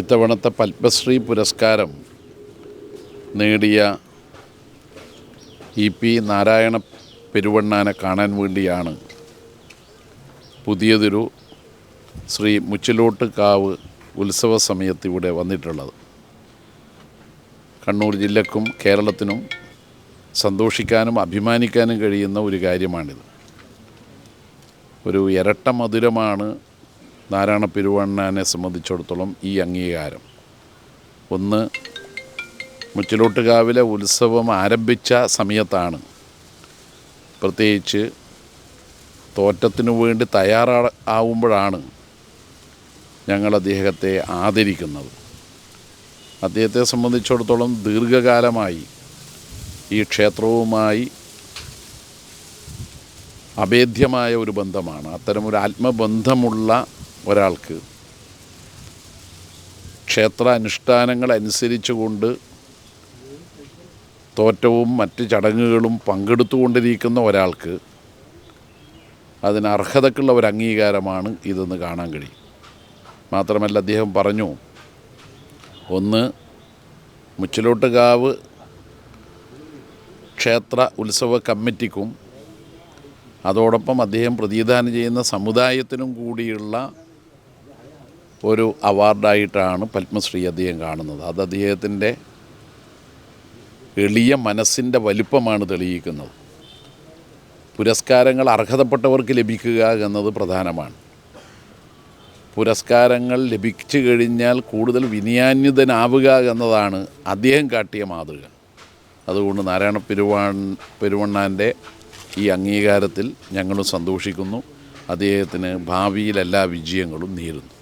ഇത്തവണത്തെ പത്മശ്രീ പുരസ്കാരം നേടിയ ഇ പി നാരായണ പെരുവണ്ണാനെ കാണാൻ വേണ്ടിയാണ് പുതിയതൊരു ശ്രീ മുച്ചിലോട്ട് കാവ് ഉത്സവ സമയത്ത് ഇവിടെ വന്നിട്ടുള്ളത്. കണ്ണൂർ ജില്ലക്കും കേരളത്തിനും സന്തോഷിക്കാനും അഭിമാനിക്കാനും കഴിയുന്ന ഒരു കാര്യമാണിത്. ഒരു ഇരട്ട മധുരമാണ് നാരായണ പെരുവണ്ണനെ സംബന്ധിച്ചിടത്തോളം ഈ അംഗീകാരം. ഒന്ന് മുച്ചിലോട്ടുകാവിലെ ഉത്സവം ആരംഭിച്ച സമയത്താണ്. പ്രത്യേകിച്ച് തോറ്റത്തിനു വേണ്ടി തയ്യാറാ ആവുമ്പോഴാണ് ഞങ്ങൾ അദ്ദേഹത്തെ ആദരിക്കുന്നത്. അദ്ദേഹത്തെ സംബന്ധിച്ചിടത്തോളം ദീർഘകാലമായി ഈ ക്ഷേത്രവുമായി അഭേദ്യമായ ഒരു ബന്ധമാണ്. അത്തരമൊരു ആത്മബന്ധമുള്ള ഒരാൾക്ക്. ക്ഷേത്ര അനുഷ്ഠാനങ്ങൾ അനുസരിച്ചുകൊണ്ട് തോറ്റവും മറ്റ് ചടങ്ങുകളും പങ്കെടുത്തുകൊണ്ടിരിക്കുന്ന ഒരാൾക്ക് അതിന് അർഹതക്കുള്ള ഒരു അംഗീകാരമാണ് ഇതെന്ന് കാണാൻ കഴിയും. മാത്രമല്ല അദ്ദേഹം പറഞ്ഞു ഒന്ന് മുച്ചിലോട്ടുകാവ് ക്ഷേത്ര ഉത്സവ കമ്മിറ്റിക്കും അതോടൊപ്പം അദ്ദേഹം പ്രതിദാനം ചെയ്യുന്ന സമുദായത്തിനും കൂടിയുള്ള ഒരു അവാർഡായിട്ടാണ് പത്മശ്രീ അദ്ദേഹം കാണുന്നത്. അത് അദ്ദേഹത്തിന്റെ എളിയ മനസ്സിന്റെ വലിപ്പമാണ് തെളിയിക്കുന്നത്. പുരസ്കാരങ്ങൾ അർഹതപ്പെട്ടവർക്ക് ലഭിക്കുക എന്നത് പ്രധാനമാണ്. പുരസ്കാരങ്ങൾ ലഭിച്ചു കഴിഞ്ഞാൽ കൂടുതൽ വിനയാന്വിതനാവുക എന്നതാണ് അദ്ദേഹം കാട്ടിയ മാതൃക. അതുകൊണ്ട് നാരായണ പെരുവാൺ പെരുവണ്ണാന്റെ ഈ അംഗീകാരത്തിൽ ഞങ്ങളും സന്തോഷിക്കുന്നു. അദ്ദേഹത്തിന് ഭാവിയിൽ എല്ലാ വിജയങ്ങളും നേരുന്നു.